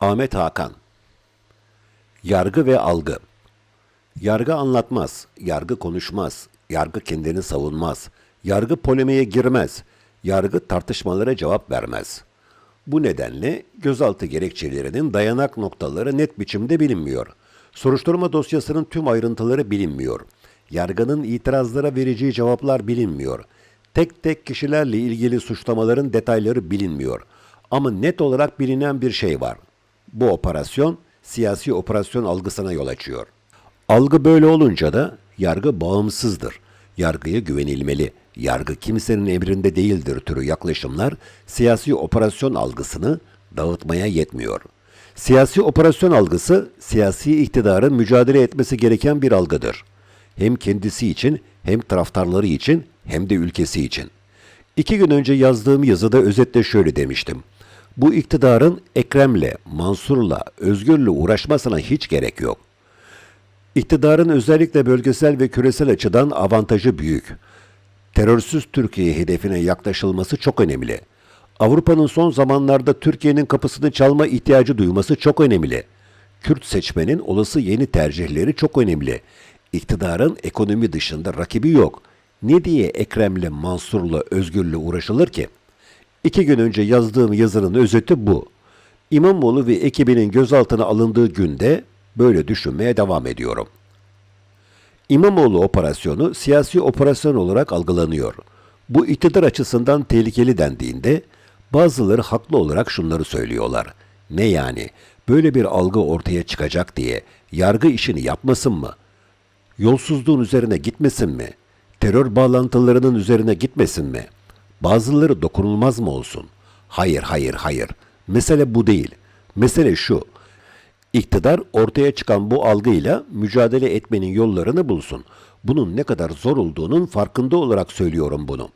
Ahmet Hakan Yargı ve algı Yargı anlatmaz, yargı konuşmaz, yargı kendini savunmaz, yargı polemiğe girmez, yargı tartışmalara cevap vermez. Bu nedenle gözaltı gerekçelerinin dayanak noktaları net biçimde bilinmiyor. Soruşturma dosyasının tüm ayrıntıları bilinmiyor. Yargının itirazlara vereceği cevaplar bilinmiyor. Tek tek kişilerle ilgili suçlamaların detayları bilinmiyor. Ama net olarak bilinen bir şey var. Bu operasyon siyasi operasyon algısına yol açıyor. Algı böyle olunca da yargı bağımsızdır. Yargıya güvenilmeli. Yargı kimsenin emrinde değildir türü yaklaşımlar siyasi operasyon algısını dağıtmaya yetmiyor. Siyasi operasyon algısı siyasi iktidarın mücadele etmesi gereken bir algıdır. Hem kendisi için hem taraftarları için hem de ülkesi için. İki gün önce yazdığım yazıda özetle şöyle demiştim. Bu iktidarın Ekrem'le, Mansur'la, Özgür'le uğraşmasına hiç gerek yok. İktidarın özellikle bölgesel ve küresel açıdan avantajı büyük. Terörsüz Türkiye hedefine yaklaşılması çok önemli. Avrupa'nın son zamanlarda Türkiye'nin kapısını çalma ihtiyacı duyması çok önemli. Kürt seçmenin olası yeni tercihleri çok önemli. İktidarın ekonomi dışında rakibi yok. Ne diye Ekrem'le, Mansur'la, Özgür'le uğraşılır ki? İki gün önce yazdığım yazının özeti bu. İmamoğlu ve ekibinin gözaltına alındığı günde böyle düşünmeye devam ediyorum. İmamoğlu operasyonu siyasi operasyon olarak algılanıyor. Bu iktidar açısından tehlikeli dendiğinde bazıları haklı olarak şunları söylüyorlar. Ne yani? Böyle bir algı ortaya çıkacak diye yargı işini yapmasın mı? Yolsuzluğun üzerine gitmesin mi? Terör bağlantılarının üzerine gitmesin mi? Bazıları dokunulmaz mı olsun? Hayır, hayır, hayır. Mesele bu değil. Mesele şu. İktidar ortaya çıkan bu algıyla mücadele etmenin yollarını bulsun. Bunun ne kadar zor olduğunun farkında olarak söylüyorum bunu.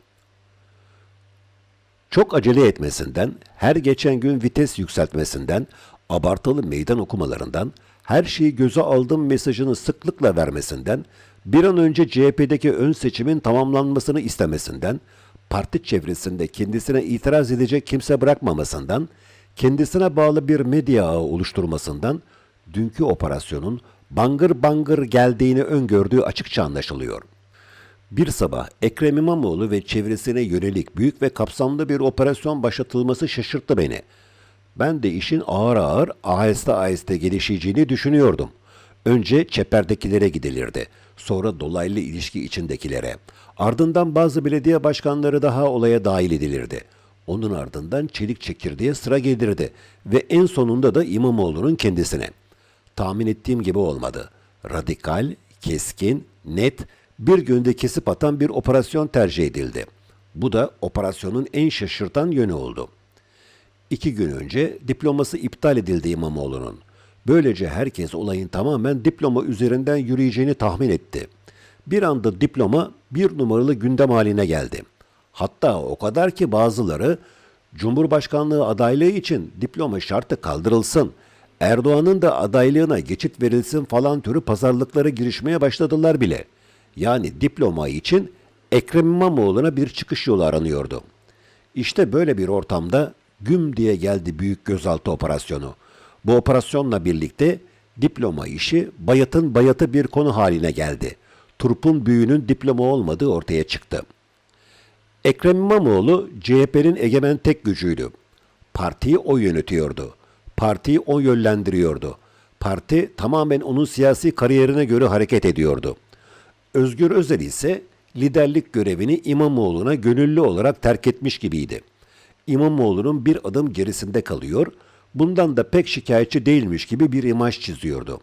Çok acele etmesinden, her geçen gün vites yükseltmesinden, abartılı meydan okumalarından, her şeyi göze aldım mesajını sıklıkla vermesinden, bir an önce CHP'deki ön seçimin tamamlanmasını istemesinden, parti çevresinde kendisine itiraz edecek kimse bırakmamasından, kendisine bağlı bir medya ağı oluşturmasından, dünkü operasyonun bangır bangır geldiğini öngördüğü açıkça anlaşılıyor. Bir sabah Ekrem İmamoğlu ve çevresine yönelik büyük ve kapsamlı bir operasyon başlatılması şaşırttı beni. Ben de işin ağır ağır aheste aheste gelişeceğini düşünüyordum. Önce çeperdekilere gidilirdi. Sonra dolaylı ilişki içindekilere. Ardından bazı belediye başkanları daha olaya dahil edilirdi. Onun ardından çelik çekirdeğe sıra gelirdi ve en sonunda da İmamoğlu'nun kendisine. Tahmin ettiğim gibi olmadı. Radikal, keskin, net, bir günde kesip atan bir operasyon tercih edildi. Bu da operasyonun en şaşırtan yönü oldu. İki gün önce diploması iptal edildi İmamoğlu'nun. Böylece herkes olayın tamamen diploma üzerinden yürüyeceğini tahmin etti. Bir anda diploma bir numaralı gündem haline geldi. Hatta o kadar ki bazıları Cumhurbaşkanlığı adaylığı için diploma şartı kaldırılsın, Erdoğan'ın da adaylığına geçit verilsin falan türü pazarlıklara girişmeye başladılar bile. Yani diploma için Ekrem İmamoğlu'na bir çıkış yolu aranıyordu. İşte böyle bir ortamda güm diye geldi büyük gözaltı operasyonu. Bu operasyonla birlikte diploma işi bayatın bayatı bir konu haline geldi. Turp'un büyüğünün diploma olmadığı ortaya çıktı. Ekrem İmamoğlu CHP'nin egemen tek gücüydü. Partiyi o yönetiyordu. Partiyi o yönlendiriyordu. Parti tamamen onun siyasi kariyerine göre hareket ediyordu. Özgür Özel ise liderlik görevini İmamoğlu'na gönüllü olarak terk etmiş gibiydi. İmamoğlu'nun bir adım gerisinde kalıyor, bundan da pek şikayetçi değilmiş gibi bir imaj çiziyordu.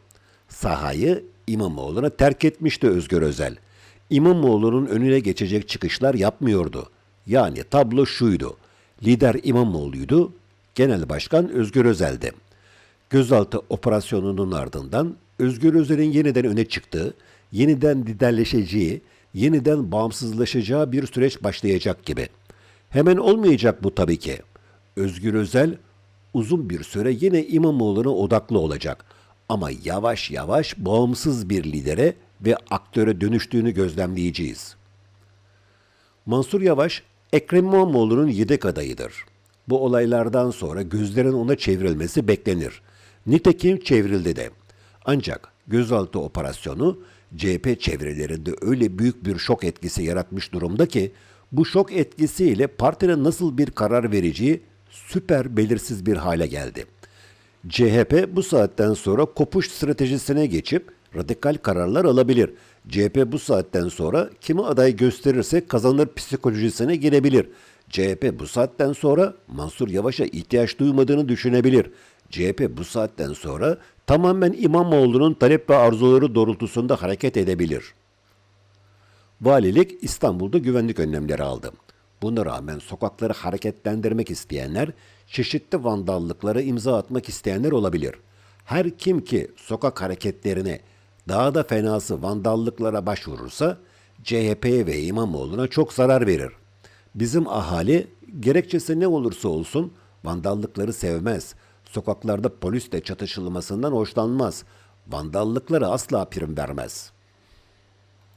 Sahayı İmamoğlu'na terk etmişti Özgür Özel. İmamoğlu'nun önüne geçecek çıkışlar yapmıyordu. Yani tablo şuydu. Lider İmamoğlu'ydu, Genel Başkan Özgür Özel'di. Gözaltı operasyonunun ardından Özgür Özel'in yeniden öne çıktığı, yeniden liderleşeceği, yeniden bağımsızlaşacağı bir süreç başlayacak gibi. Hemen olmayacak bu tabii ki. Özgür Özel uzun bir süre yine İmamoğlu'na odaklı olacak. Ama yavaş yavaş bağımsız bir lidere ve aktöre dönüştüğünü gözlemleyeceğiz. Mansur Yavaş, Ekrem İmamoğlu'nun yedek adayıdır. Bu olaylardan sonra gözlerin ona çevrilmesi beklenir. Nitekim çevrildi de. Ancak gözaltı operasyonu CHP çevrelerinde öyle büyük bir şok etkisi yaratmış durumda ki bu şok etkisiyle partinin nasıl bir karar vereceği süper belirsiz bir hale geldi. CHP bu saatten sonra kopuş stratejisine geçip radikal kararlar alabilir. CHP bu saatten sonra kimi aday gösterirse kazanır psikolojisine girebilir. CHP bu saatten sonra Mansur Yavaş'a ihtiyaç duymadığını düşünebilir. CHP bu saatten sonra tamamen İmamoğlu'nun talep ve arzuları doğrultusunda hareket edebilir. Valilik İstanbul'da güvenlik önlemleri aldı. Buna rağmen sokakları hareketlendirmek isteyenler, çeşitli vandallıklara imza atmak isteyenler olabilir. Her kim ki sokak hareketlerine, daha da fenası vandallıklara başvurursa CHP'ye ve İmamoğlu'na çok zarar verir. Bizim ahali gerekçesi ne olursa olsun vandallıkları sevmez. Sokaklarda polisle çatışılmasından hoşlanmaz. Vandallıklara asla prim vermez.''